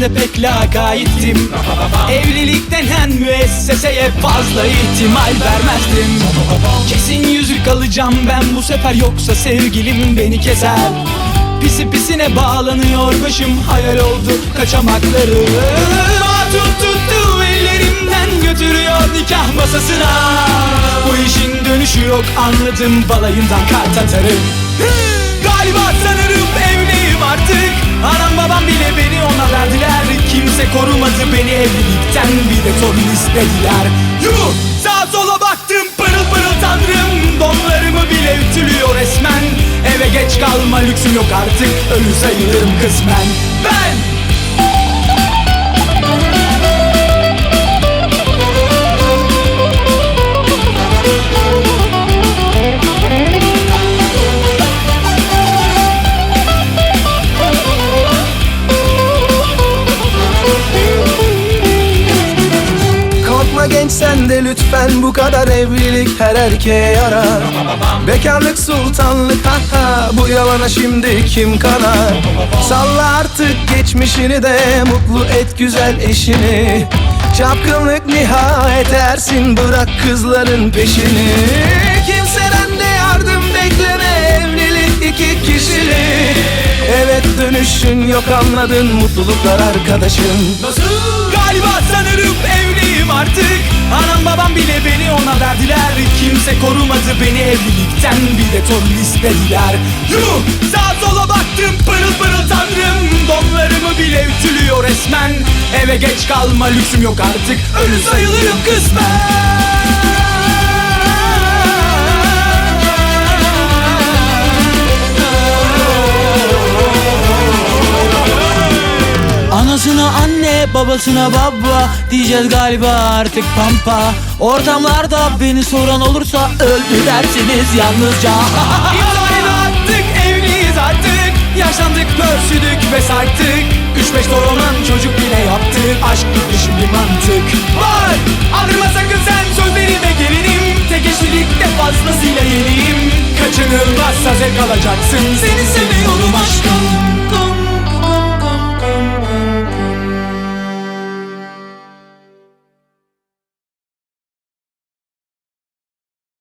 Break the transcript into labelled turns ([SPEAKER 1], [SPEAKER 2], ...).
[SPEAKER 1] ben de pek lakayttim Evlilik denen müesseseye fazla ihtimal vermezdim. Kesin yüzük alacağım ben bu sefer yoksa sevgilim beni keser. Pisi pisine bağlanıyor başım hayal oldu kaçamakları. Tut tuttu ellerimden götürüyor nikah masasına. Bu işin dönüşü yok anladım balayından kart atarım korumadı beni evlilikten Bir de torun istediler. Yuh! Sağa sola baktım pırıl pırıl tanrım. Donlarımı bile ütülüyor resmen. Eve geç kalma lüksüm yok artık Ölü sayılırım kısmen. Ben
[SPEAKER 2] sen de lütfen bu kadar evlilik her erkeğe yarar. Bekarlık sultanlık ha ha bu yalana şimdi kim kanar Salla artık geçmişini de mutlu et güzel eşini. Çapkınlık nihayet ersin bırak kızların peşini. Kimseden de yardım bekleme evlilik iki kişilik Evet dönüşün yok anladın mutluluklar arkadaşım
[SPEAKER 1] Galiba sanırım evliyim artık Anam babam bile beni ona verdiler. Kimse korumadı beni evlilikten. Bir de torun istediler. Yuh! Sağa sola baktım pırıl pırıl tanrım. Donlarımı bile ütülüyor resmen. Eve geç kalma lüksüm yok artık. Ölü sayılırım
[SPEAKER 3] Anasına babasına baba Diyeceğiz galiba artık pampa. Ortamlarda beni soran olursa Öldü dersiniz yalnızca
[SPEAKER 1] İmzayı attık evliyiz artık. Yaşlandık pörsüdük ve sarktık. Üç beş torunan çocuk bile yaptık. Aşk dışı bir mantık. Var! Aldırma sakın sen sözlerime gelinim. Tek eşlilikte fazlasıyla yeniyim. Kaçınılmazsa zevk alacaksın. Seni seviyorum